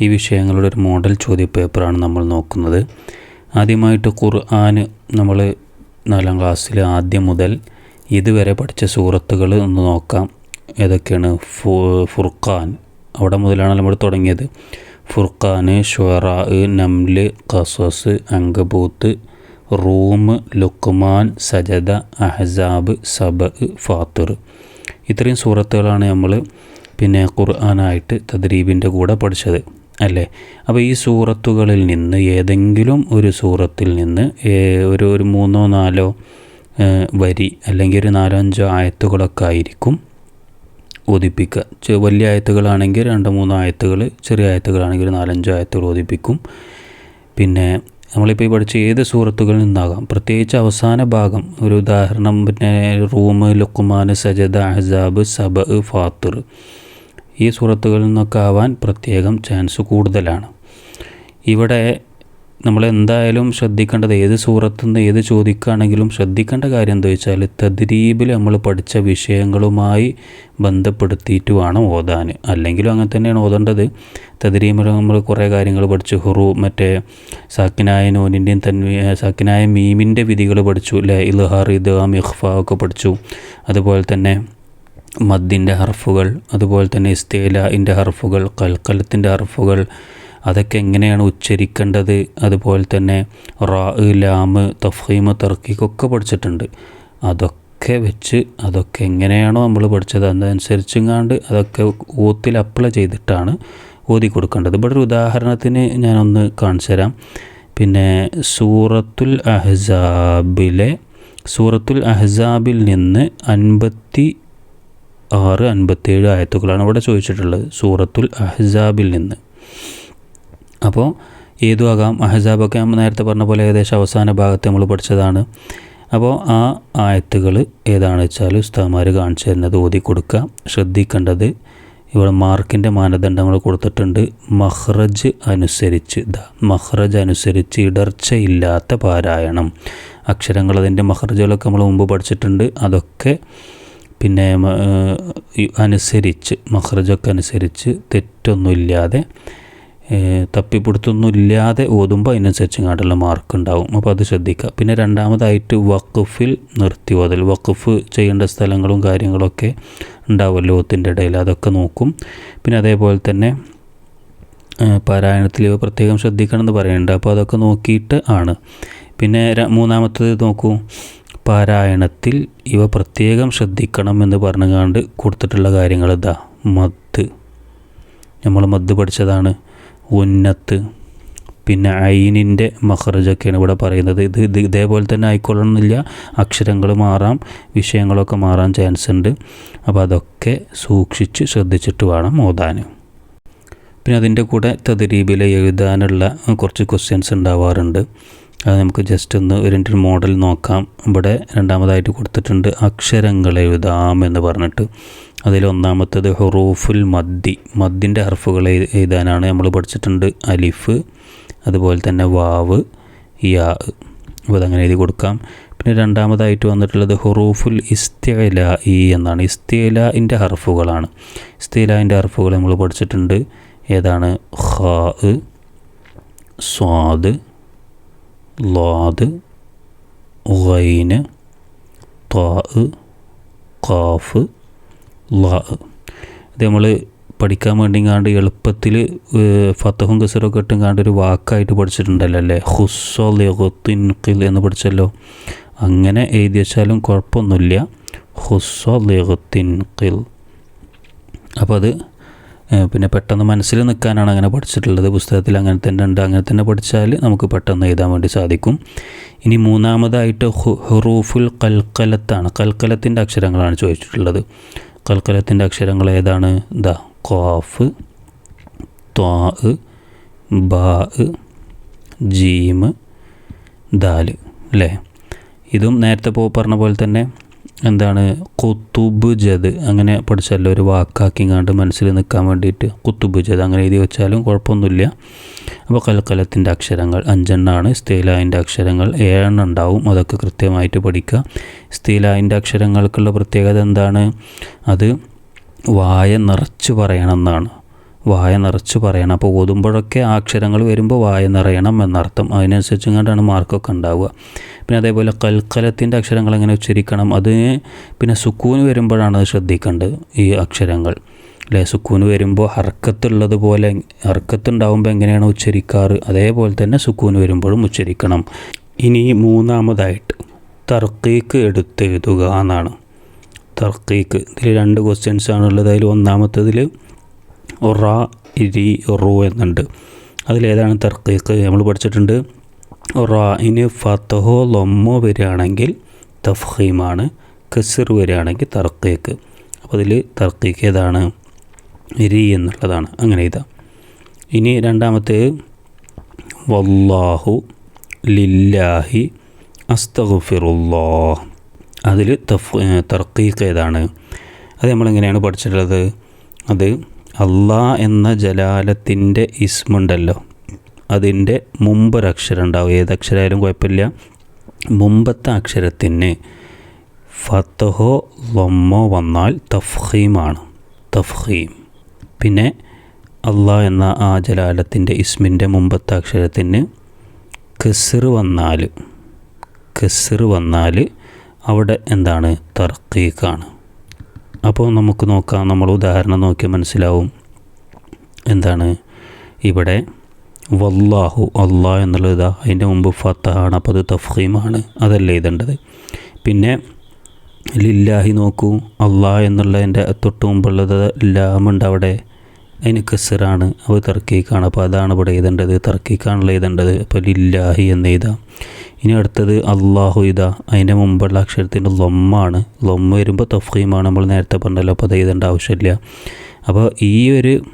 ഈ വിഷയങ്ങളുടെ ഒരു മോഡൽ ചോദ്യപേപ്പറാണ് നമ്മൾ നോക്കുന്നത്. ആദ്യമായിട്ട് ഖുർആൻ നമ്മൾ നാലാം ക്ലാസ്സിൽ ആദ്യം മുതൽ ഇതുവരെ പഠിച്ച സൂറത്തുകൾ ഒന്ന് നോക്കാം. ഏതൊക്കെയാണ്? ഫുർഖാൻ. അവിടെ മുതലാണ് നമ്മൾ തുടങ്ങിയത്. ഫുർഖാന് ഷുറ നംൽ ഖസസ് അങ്കബൂത്ത് റൂം ലുക്മാൻ സജദ അഹസാബ് സബ ഫാത്തിർ. ഇത്രയും സൂറത്തുകളാണ് നമ്മൾ പിന്നെ ഖുർആനായിട്ട് തദ്രീബിന്റെ കൂടെ പഠിച്ചത്. അല്ലേ? അപ്പോൾ ഈ സൂറത്തുകളിൽ നിന്ന് ഏതെങ്കിലും ഒരു സൂറത്തിൽ നിന്ന് ഒരു ഒരു മൂന്നോ നാലോ വരി അല്ലെങ്കിൽ ഒരു നാലോ അഞ്ചോ ആയത്തുകളൊക്കെ ആയിരിക്കും ഓതിപ്പിക്കുക. ചെ- വലിയ ആയത്തുകളാണെങ്കിൽ രണ്ട് മൂന്നോ ആയത്തുകൾ ചെറിയ ആയത്തുകളാണെങ്കിൽ ഒരു നാലഞ്ചോ ആയത്തുകൾ ഓതിപ്പിക്കും. പിന്നെ നമ്മളിപ്പോൾ ഈ പഠിച്ച ഏത് സൂറത്തുകളിൽ നിന്നാകാം? പ്രത്യേകിച്ച് അവസാന ഭാഗം ഒരു ഉദാഹരണം പിന്നെ റൂം ലുക്കുമാൻ സജദ അഹസാബ് സബ് ഫാത്തിർ ഈ സൂറത്തുകളിൽ നിന്നൊക്കെ ആവാൻ പ്രത്യേകം ചാൻസ് കൂടുതലാണ്. ഇവിടെ നമ്മൾ എന്തായാലും ശ്രദ്ധിക്കേണ്ടത് ഏത് സൂറത്തു നിന്ന് ഏത് ചോദിക്കുകയാണെങ്കിലും ശ്രദ്ധിക്കേണ്ട കാര്യം എന്താ വെച്ചാൽ തദ്രീബിൽ നമ്മൾ പഠിച്ച വിഷയങ്ങളുമായി ബന്ധപ്പെടുത്തിയിട്ട് വേണം ഓതാൻ. അല്ലെങ്കിലും അങ്ങനെ തന്നെയാണ് ഓതേണ്ടത്. തദ്രീബിൽ നമ്മൾ കുറേ കാര്യങ്ങൾ പഠിച്ചു. ഹുറു മറ്റേ സാക്കിനായ നോനിന്റെയും തന്മ സാക്കിനായ മീമിന്റെ വിധികൾ പഠിച്ചു. അല്ലേ ഇൽഹാർ ഇദ്ഹാം ഇഖ്ഫ ഒക്കെ പഠിച്ചു. അതുപോലെ തന്നെ മദ്ദിന്റെ ഹർഫുകൾ അതുപോലെ തന്നെ ഇസ്തേലാന്റെ ഹർഫുകൾ കൽക്കലത്തിന്റെ ഹർഫുകൾ അതൊക്കെ എങ്ങനെയാണ് ഉച്ചരിക്കേണ്ടത്? അതുപോലെ തന്നെ റാ ലാമ് തഫീമ് തർക്കിക്കൊക്കെ പഠിച്ചിട്ടുണ്ട്. അതൊക്കെ വെച്ച് അതൊക്കെ എങ്ങനെയാണോ നമ്മൾ പഠിച്ചത് അതനുസരിച്ചുങ്ങാണ്ട് അതൊക്കെ ഓത്തിൽ അപ്ലൈ ചെയ്തിട്ടാണ് ഓതി കൊടുക്കേണ്ടത്. ഇവിടെ ഒരു ഉദാഹരണത്തിന് ഞാനൊന്ന് കാണിച്ചു തരാം. പിന്നെ സൂറത്തുൽ അഹ്സാബിലെ സൂറത്തുൽ അഹ്സാബിൽ നിന്ന് അൻപത്തി ആറ് അൻപത്തേഴ് ആയത്തുകളാണ് ഇവിടെ ചോദിച്ചിട്ടുള്ളത് സൂറത്തുൽ അഹ്സാബിൽ നിന്ന്. അപ്പോൾ ഏതും ആകാം? അഹസാബൊക്കെ നമ്മൾ നേരത്തെ പറഞ്ഞ പോലെ ഏകദേശം അവസാന ഭാഗത്ത് നമ്മൾ പഠിച്ചതാണ്. അപ്പോൾ ആ ആയത്തുകൾ ഏതാണ് വെച്ചാൽ ഉസ്താമാർ കാണിച്ചു തരുന്നത് ഓതി കൊടുക്കുക ശ്രദ്ധിക്കേണ്ടത്. ഇവിടെ മാർക്കിന്റെ മാനദണ്ഡങ്ങൾ കൊടുത്തിട്ടുണ്ട് മഹ്റജ് അനുസരിച്ച്. മഹ്റജ് അനുസരിച്ച് ഇടർച്ചയില്ലാത്ത പാരായണം. അക്ഷരങ്ങൾ അതിന്റെ മഹ്റജുകളൊക്കെ നമ്മൾ മുമ്പ് പഠിച്ചിട്ടുണ്ട്. അതൊക്കെ പിന്നെ അനുസരിച്ച് മഹ്റജൊക്കെ അനുസരിച്ച് തെറ്റൊന്നുമില്ലാതെ തപ്പിപ്പിടുത്തൊന്നുമില്ലാതെ ഓതുമ്പോൾ അതിനനുസരിച്ച് ഇങ്ങോട്ടുള്ള മാർക്ക് ഉണ്ടാവും അപ്പോൾ അത് ശ്രദ്ധിക്കുക. പിന്നെ രണ്ടാമതായിട്ട് വഖഫിൽ നിർത്തി ഓതൽ. വഖഫ് ചെയ്യേണ്ട സ്ഥലങ്ങളും കാര്യങ്ങളൊക്കെ ഉണ്ടാവുമല്ലോ ഓത്തിന്റെ ഇടയിൽ. അതൊക്കെ നോക്കും. പിന്നെ അതേപോലെ തന്നെ പാരായണത്തിൽ പ്രത്യേകം ശ്രദ്ധിക്കണം എന്ന് പറയുന്നുണ്ട്. അപ്പോൾ അതൊക്കെ നോക്കിയിട്ട് ആണ്. പിന്നെ മൂന്നാമത്തത് നോക്കൂ. പാരായണത്തിൽ ഇവ പ്രത്യേകം ശ്രദ്ധിക്കണം എന്ന് പറഞ്ഞുകൊണ്ട് കൊടുത്തിട്ടുള്ള കാര്യങ്ങൾ ഇതാ. മദ്. നമ്മൾ മദ് പഠിച്ചതാണ്. ഉന്നത്ത്. പിന്നെ ഐനിന്റെ മഹറജൊക്കെയാണ് ഇവിടെ പറയുന്നത്. ഇത് ഇത് ഇതേപോലെ തന്നെ ആയിക്കൊള്ളണമെന്നില്ല. അക്ഷരങ്ങൾ മാറാം വിഷയങ്ങളൊക്കെ മാറാൻ ചാൻസ് ഉണ്ട്. അപ്പോൾ അതൊക്കെ സൂക്ഷിച്ച് ശ്രദ്ധിച്ചിട്ട് വേണം ഓതാൻ. പിന്നെ അതിന്റെ കൂടെ തദ്രീബിൽ എഴുതാനുള്ള കുറച്ച് ക്വസ്റ്റ്യൻസ് ഉണ്ടാവാറുണ്ട്. അത് നമുക്ക് ജസ്റ്റ് ഒന്ന് ഒരു മോഡൽ നോക്കാം. ഇവിടെ രണ്ടാമതായിട്ട് കൊടുത്തിട്ടുണ്ട് അക്ഷരങ്ങൾ എഴുതാം എന്ന് പറഞ്ഞിട്ട്. അതിൽ ഒന്നാമത്തത് ഹുറൂഫുൽ മദ്ദി. മദ്ദിന്റെ ഹർഫുകൾ എഴു- എഴുതാനാണ് നമ്മൾ പഠിച്ചിട്ടുണ്ട്. അലിഫ് അതുപോലെ തന്നെ വാവ് യാ അപ്പോൾ അതങ്ങനെ എഴുതി കൊടുക്കാം. പിന്നെ രണ്ടാമതായിട്ട് വന്നിട്ടുള്ളത് ഹുറൂഫുൽ ഇസ്തേല ഇ എന്നാണ്. ഇസ്തേലിന്റെ ഹർഫുകളാണ്. ഇസ്തേലിന്റെ ഹർഫുകൾ നമ്മൾ പഠിച്ചിട്ടുണ്ട്. ഏതാണ്? ഖാ സ്വാദ് ലാദ് ഗൈന് താ ഖാഫ് ലാ. ഇത് നമ്മൾ പഠിക്കാൻ വേണ്ടി കാണ്ട് എളുപ്പത്തിൽ ഫത്തഹും കസറൊക്കെ ഇട്ടും കാണ്ട് ഒരു വാക്കായിട്ട് പഠിച്ചിട്ടുണ്ടല്ലോ അല്ലേ? ഖിൽ എന്ന് പഠിച്ചല്ലോ. അങ്ങനെ എഴുതി വെച്ചാലും കുഴപ്പമൊന്നുമില്ല. ഖിൽ. അപ്പോൾ അത് പിന്നെ പെട്ടെന്ന് മനസ്സിൽ നിൽക്കാനാണ് അങ്ങനെ പഠിച്ചിട്ടുള്ളത്. പുസ്തകത്തിൽ അങ്ങനെ തന്നെ ഉണ്ട്. അങ്ങനെ തന്നെ പഠിച്ചാൽ നമുക്ക് പെട്ടെന്ന് എഴുതാൻ വേണ്ടി സാധിക്കും. ഇനി മൂന്നാമതായിട്ട് ഹുറൂഫുൽ കൽക്കലത്താണ്. കൽക്കലത്തിന്റെ അക്ഷരങ്ങളാണ് ചോദിച്ചിട്ടുള്ളത്. കൽക്കലത്തിന്റെ അക്ഷരങ്ങൾ ഏതാണ്? ദ ഖാഫ് ത്വാ ബാ ജീമ് ദാൽ അല്ലേ ഇതും നേരത്തെ പോ പറഞ്ഞ പോലെ തന്നെ എന്താണ്? കുത്തുബ് ജദ്. അങ്ങനെ പഠിച്ചല്ലോ ഒരു വാക്കാക്കിങ്ങാണ്ട് മനസ്സിൽ നിൽക്കാൻ വേണ്ടിയിട്ട് കുത്തുബ് ജദ്. അങ്ങനെ എഴുതി വെച്ചാലും കുഴപ്പമൊന്നുമില്ല. അപ്പോൾ കലക്കലത്തിന്റെ അക്ഷരങ്ങൾ അഞ്ചെണ്ണാണ്. സ്തീലായിന്റെ അക്ഷരങ്ങൾ ഏഴെണ്ണം ഉണ്ടാവും അതൊക്കെ കൃത്യമായിട്ട് പഠിക്കുക. സ്തീലായിന്റെ അക്ഷരങ്ങൾക്കുള്ള പ്രത്യേകത എന്താണ്? അത് വായ നിറച്ച് പറയണം എന്നാണ്. വായ നിറച്ച് പറയണം. അപ്പോൾ ഓതുമ്പോഴൊക്കെ അക്ഷരങ്ങൾ വരുമ്പോൾ വായ നിറയണം എന്നർത്ഥം. അതിനനുസരിച്ച് കണ്ടാണ് മാർക്കൊക്കെ ഉണ്ടാവുക. പിന്നെ അതേപോലെ കൽക്കലത്തിന്റെ അക്ഷരങ്ങൾ എങ്ങനെ ഉച്ചരിക്കണം? അത് പിന്നെ സുക്കൂന് വരുമ്പോഴാണ് ശ്രദ്ധിക്കേണ്ടത് ഈ അക്ഷരങ്ങൾ. അല്ലേ? സുക്കൂന് വരുമ്പോൾ ഹർക്കത്തുള്ളത് പോലെ ഹർക്കത്തുണ്ടാവുമ്പോൾ എങ്ങനെയാണ് ഉച്ചരിക്കാറ്? അതേപോലെ തന്നെ സുക്കൂന് വരുമ്പോഴും ഉച്ചരിക്കണം. ഇനി മൂന്നാമതായിട്ട് തർക്കീക്ക് എടുത്തെഴുതുക എന്നാണ്. തർക്കീക്ക്. ഇതിൽ രണ്ട് ക്വസ്റ്റ്യൻസ് ആണുള്ളത്. അതിൽ ഒന്നാമത്തതിൽ റ ഇരി റു എന്നുണ്ട്. അതിലേതാണ് തർക്കീക്ക് നമ്മൾ പഠിച്ചിട്ടുണ്ട്. റായിന് ഫത്തഹോ ലൊമ്മോ വരികയാണെങ്കിൽ തഫ്ഹീമാണ് കസിർ വരികയാണെങ്കിൽ തർക്കീക്ക് അപ്പോൾ അതിൽ തർക്കീക്ക് ഏതാണ്? ഇരി എന്നുള്ളതാണ്. അങ്ങനെ ഇതാ ഇനി രണ്ടാമത്തെ വല്ലാഹു ലില്ലാഹി അസ്തഫിറുല്ലാ അതിൽ തഫ് തർക്കീക്ക് ഏതാണ്? അത് നമ്മളെങ്ങനെയാണ് പഠിച്ചിട്ടുള്ളത്? അത് അള്ളാ എന്ന ജലാലത്തിന്റെ ഇസ്മുണ്ടല്ലോ. അതിന്റെ മുമ്പൊരക്ഷരം ഉണ്ടാവും ഏതക്ഷരമായാലും കുഴപ്പമില്ല. മുമ്പത്തെ അക്ഷരത്തിന് ഫത്തഹോ വമ്മോ വന്നാൽ തഫ്ഹീമാണ് തഫ്ഹീം പിന്നെ അള്ളാ എന്ന ആ ജലാലത്തിന്റെ ഇസ്മിന്റെ മുമ്പത്തെ അക്ഷരത്തിന് കെസർ വന്നാൽ കെസർ വന്നാൽ അവിടെ എന്താണ്? തർക്കീക്കാണ് അപ്പോൾ നമുക്ക് നോക്കാം നമ്മൾ ഉദാഹരണം നോക്കി മനസ്സിലാവും. എന്താണ്? ഇവിടെ വല്ലാഹു അള്ളാഹ് എന്നുള്ളത് ഇതാ അതിന്റെ മുമ്പ് ഫത്തഹാണ് അപ്പോൾ അത് തഫീമാണ് അതല്ലേ എഴുതേണ്ടത്. പിന്നെ ലില്ലാഹി നോക്കൂ അള്ളാഹ് എന്നുള്ളതിന്റെ തൊട്ട് മുമ്പുള്ളത് ലാമുണ്ട് അവിടെ അതിന് കസറാണ് അത് തർക്കീക്കാണ് അപ്പോൾ അതാണ് ഇവിടെ എഴുതേണ്ടത് തർക്കീക്കാണല്ലോ എഴുതേണ്ടത് അപ്പോൾ ലില്ലാഹി എന്ന് എഴുതാം. ഇനി അടുത്തത് അള്ളാഹു ഇത അതിന്റെ മുമ്പുള്ള അക്ഷരത്തിന്റെ ലൊമ്മാണ്. ലൊമ്മ വരുമ്പോൾ തഫീമാണ് നമ്മൾ നേരത്തെ പറഞ്ഞല്ലോ അപ്പോൾ അത് ആവശ്യമില്ല. അപ്പോൾ ഈ ഒരു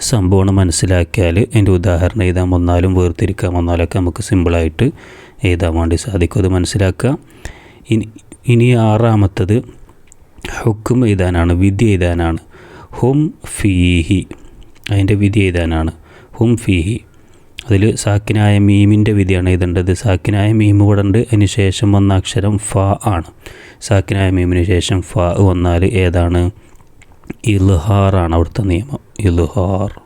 സംഭവമാണ് മനസ്സിലാക്കിയാൽ അതിന്റെ ഉദാഹരണം എഴുതാൻ വന്നാലും വേർതിരിക്കാൻ വന്നാലൊക്കെ നമുക്ക് സിമ്പിളായിട്ട് എഴുതാൻ വേണ്ടി സാധിക്കും. അത് മനസ്സിലാക്കുക. ഇനി ഇനി ആറാമത്തത് ഹുക്കും എഴുതാനാണ് വിധി എഴുതാനാണ്. ഹും ഫീഹി. അതിന്റെ വിധി എഴുതാനാണ്. ഹും ഫീഹി. അതിൽ സാക്കിനായ മീമിന്റെ വിധിയാണ് എഴുതേണ്ടത്. സാക്കിനായ മീം ഇവിടെ ഉണ്ട്. അതിന് ശേഷം വന്ന അക്ഷരം ഫ ആണ്. സാക്കിനായ മീമിന് ശേഷം ഫ വന്നാൽ ഏതാണ്? ഇൽഹാറാണ് അവിടുത്തെ നിയമം. ഇൽഹാർ.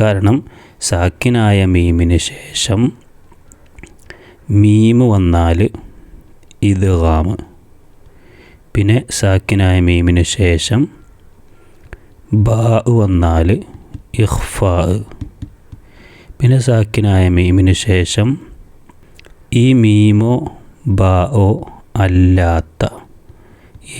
കാരണം സാക്കിനായ മീമിന് ശേഷം മീമ് വന്നാൽ ഇദ്ഗാമ് പിന്നെ സാക്കിനായ മീമിന് ശേഷം ബാ വന്നാൽ ഇഖ്ഫാ. പിന്നെ സാക്കിനായ മീമിന് ശേഷം ഈ മീമോ ബാഒ അല്ലാത്ത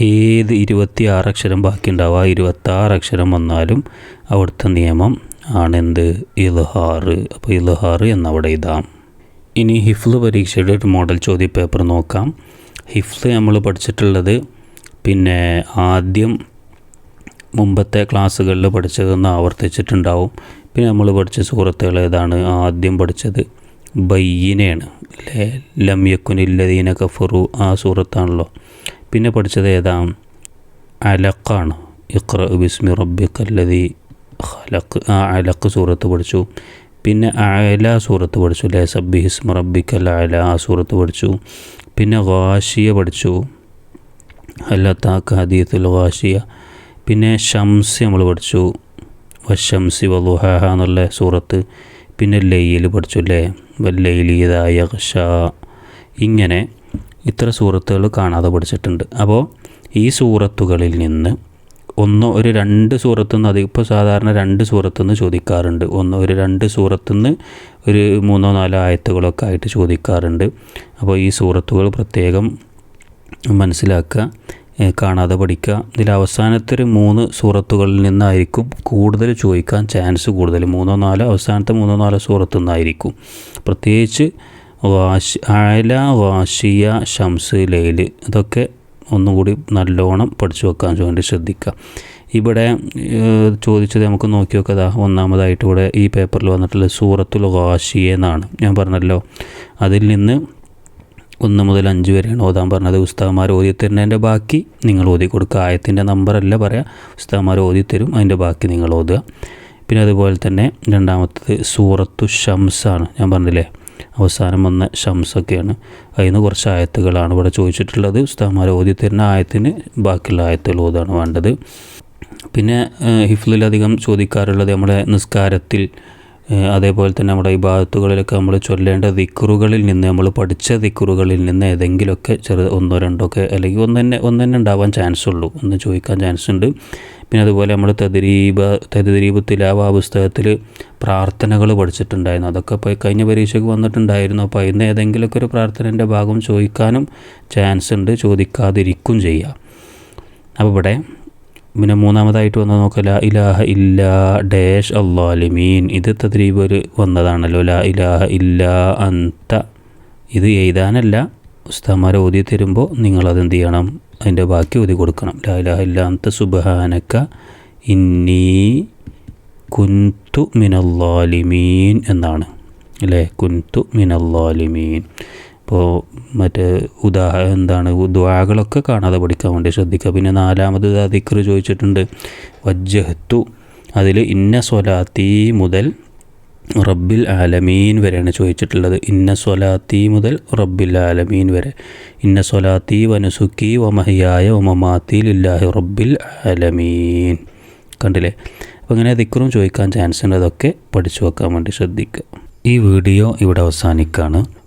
ഏത് ഇരുപത്തിയാറ് അക്ഷരം ബാക്കിയുണ്ടാവുക ആ ഇരുപത്താറ് അക്ഷരം വന്നാലും അവിടുത്തെ നിയമം ആണെന്ത്? ഇൽഹാർ. അപ്പോൾ ഇൽഹാർ എന്നവിടെ ഇതാം. ഇനി ഹിഫ്ല് പരീക്ഷയുടെ ഒരു മോഡൽ ചോദ്യ പേപ്പർ നോക്കാം. ഹിഫ്ല് നമ്മൾ പഠിച്ചിട്ടുള്ളത് പിന്നെ ആദ്യം മുമ്പത്തെ ക്ലാസ്സുകളിൽ പഠിച്ചതൊന്ന് ആവർത്തിച്ചിട്ടുണ്ടാവും. പിന്നെ നമ്മൾ പഠിച്ച സൂറത്തുകൾ ഏതാണ്? ആദ്യം പഠിച്ചത് ബയ്യനെയാണ് അല്ലേ ലംയക്കുനില്ലദീന കഫറു. ആ സൂറത്താണല്ലോ പിന്നെ പഠിച്ചത് ഏതാ? അലക്കാണ് ഇഖ്ര ബിസ്മി റബ്ബിക്കല്ലതി ഖലക്ക് ആ അലക്ക് സൂറത്ത് പഠിച്ചു. പിന്നെ അല സൂറത്ത് പഠിച്ചു. അല്ലേ സബ്ബി ഹിസ്മ റബ്ബിക്കൽ അല ആ സൂറത്ത് പഠിച്ചു. പിന്നെ ഗാഷിയ പഠിച്ചു. അല്ല താക്ക് ഹദീത്തുൽ ഗാഷിയ. പിന്നെ ഷംസ് നമ്മൾ പഠിച്ചു. വശംസി വലുഹാഹ എന്നുള്ള സൂറത്ത്. പിന്നെ ലയ്യിൽ പഠിച്ചു അല്ലേ വല്ലയിലീതായ ഇങ്ങനെ ഇത്ര സൂറത്തുകൾ കാണാതെ പഠിച്ചിട്ടുണ്ട്. അപ്പോൾ ഈ സൂറത്തുകളിൽ നിന്ന് ഒന്ന് ഒരു രണ്ട് സൂറത്തുനിന്ന് അത് ഇപ്പോൾ സാധാരണ രണ്ട് സൂറത്തുനിന്ന് ചോദിക്കാറുണ്ട്. ഒന്ന് ഒരു രണ്ട് സൂറത്തുനിന്ന് ഒരു മൂന്നോ നാലോ ആയത്തുകളൊക്കെ ആയിട്ട് ചോദിക്കാറുണ്ട്. അപ്പോൾ ഈ സൂറത്തുകൾ പ്രത്യേകം മനസ്സിലാക്കുക. കാണാതെ പഠിക്കുക. ഇതിൽ അവസാനത്തെ ഒരു മൂന്ന് സൂറത്തുകളിൽ നിന്നായിരിക്കും കൂടുതൽ ചോദിക്കാൻ ചാൻസ് കൂടുതൽ. മൂന്നോ നാലോ അവസാനത്തെ മൂന്നോ നാലോ സൂറത്തു നിന്നായിരിക്കും. പ്രത്യേകിച്ച് വാശി അയല വാശിയ ഷംസ് ലൈൽ ഇതൊക്കെ ഒന്നുകൂടി നല്ലോണം പഠിച്ചു വെക്കാൻ വേണ്ടി ശ്രദ്ധിക്കുക. ഇവിടെ ചോദിച്ചത് നമുക്ക് നോക്കി നോക്കതാ ഒന്നാമതായിട്ട് ഇവിടെ ഈ പേപ്പറിൽ വന്നിട്ടുള്ള സൂറത്തുൽ വാശിയെന്നാണ്. ഞാൻ പറഞ്ഞല്ലോ അതിൽ നിന്ന് ഒന്ന് മുതൽ അഞ്ച് വരെയാണ് ഓതാൻ പറഞ്ഞത്. ഉസ്താദ്മാർ ഓതിത്തരുന്നതിന്റെ ബാക്കി നിങ്ങൾ ഓതി കൊടുക്കുക ആയത്തിന്റെ നമ്പറല്ല പറയാം. ഉസ്താദ്മാർ ഓതിത്തരും തരും അതിന്റെ ബാക്കി നിങ്ങൾ ഓതുക. പിന്നെ അതുപോലെ തന്നെ രണ്ടാമത്തത് സൂറത്തു ഷംസാണ്. ഞാൻ പറഞ്ഞില്ലേ അവസാനം വന്ന ഷംസൊക്കെയാണ്. അതിൽ നിന്ന് കുറച്ച് ആയത്തുകളാണ് ഇവിടെ ചോദിച്ചിട്ടുള്ളത്. ഉസ്താദ്മാർ ഓതിത്തരുന്ന തരുന്ന ആയത്തിന് ബാക്കിയുള്ള ആയത്തുകൾ ഓതാണ് വേണ്ടത്. പിന്നെ ഹിഫ്ലിലധികം ചോദിക്കാറുള്ളത് നമ്മുടെ നിസ്കാരത്തിൽ അതേപോലെ തന്നെ നമ്മുടെ ഈ ഭാഗത്തുകളിലൊക്കെ നമ്മൾ ചൊല്ലേണ്ട ദിക്കുറുകളിൽ നിന്ന് നമ്മൾ പഠിച്ച ദിക്കുറുകളിൽ നിന്ന് ഏതെങ്കിലുമൊക്കെ ചെറു ഒന്നോ രണ്ടോ ഒക്കെ അല്ലെങ്കിൽ ഒന്ന് തന്നെ ഒന്ന് തന്നെ ഉണ്ടാവാൻ ചാൻസ് ഉള്ളൂ. ഒന്ന് ചോദിക്കാൻ ചാൻസ് ഉണ്ട്. പിന്നെ അതുപോലെ നമ്മൾ തദ്രീബ തദ്രീബ് തിലാവ പുസ്തകത്തിൽ പ്രാർത്ഥനകൾ പഠിച്ചിട്ടുണ്ടായിരുന്നു. അതൊക്കെ ഇപ്പോൾ കഴിഞ്ഞ പരീക്ഷയ്ക്ക് വന്നിട്ടുണ്ടായിരുന്നു. അപ്പോൾ അതിന് ഏതെങ്കിലുമൊക്കെ ഒരു പ്രാർത്ഥനേന്റെ ഭാഗം ചോദിക്കാനും ചാൻസ് ഉണ്ട്. ചോദിക്കാതിരിക്കും ചെയ്യാം. അപ്പോൾ ഇവിടെ പിന്നെ മൂന്നാമതായിട്ട് വന്ന് നോക്കുക ലാ ഇലാഹ ഇല്ലാ ഡാഷ് അള്ളാലിമീൻ ഇത് തദ്രീബ് ഒരു വന്നതാണല്ലോ ലാ ഇലാഹ ഇല്ലാ അന്ത ഇത് എഴുതാനല്ല ഉസ്താമാരെ ഓതി തരുമ്പോൾ നിങ്ങളത് എന്ത് ചെയ്യണം അതിന്റെ ബാക്കി ഓതി കൊടുക്കണം. ലാ ഇലാഹ ഇല്ലാ അന്ത സുബഹാനക്ക ഇന്നീ കുന്തു മിനല്ലാലിമീൻ എന്നാണ്. അല്ലേ? കുന്തു മിനല്ലാലിമീൻ. ഇപ്പോൾ മറ്റേ ഉദാഹ എന്താണ് ദ്വാകളൊക്കെ കാണാതെ പഠിക്കാൻ വേണ്ടി ശ്രദ്ധിക്കുക. പിന്നെ നാലാമത് ദിക്ർ ചോദിച്ചിട്ടുണ്ട്. വജ്ജഹത്തു. അതിൽ ഇന്ന സ്വലാത്തി മുതൽ റബ്ബിൽ ആലമീൻ വരെയാണ് ചോദിച്ചിട്ടുള്ളത്. ഇന്ന സ്വലാത്തി മുതൽ റബ്ബിൽ ആലമീൻ വരെ. ഇന്ന സ്വലാത്തി വനുസുക്കി വമഹിയായ വമമാത്തി ലില്ലാഹി റബ്ബിൽ ആലമീൻ. കണ്ടില്ലേ? അപ്പോൾ അങ്ങനെ ദിക്കറും ചോദിക്കാൻ ചാൻസ് ഉണ്ട്. അതൊക്കെ പഠിച്ചു വെക്കാൻ വേണ്ടി ശ്രദ്ധിക്കുക. ഈ വീഡിയോ ഇവിടെ അവസാനിക്കുകയാണ്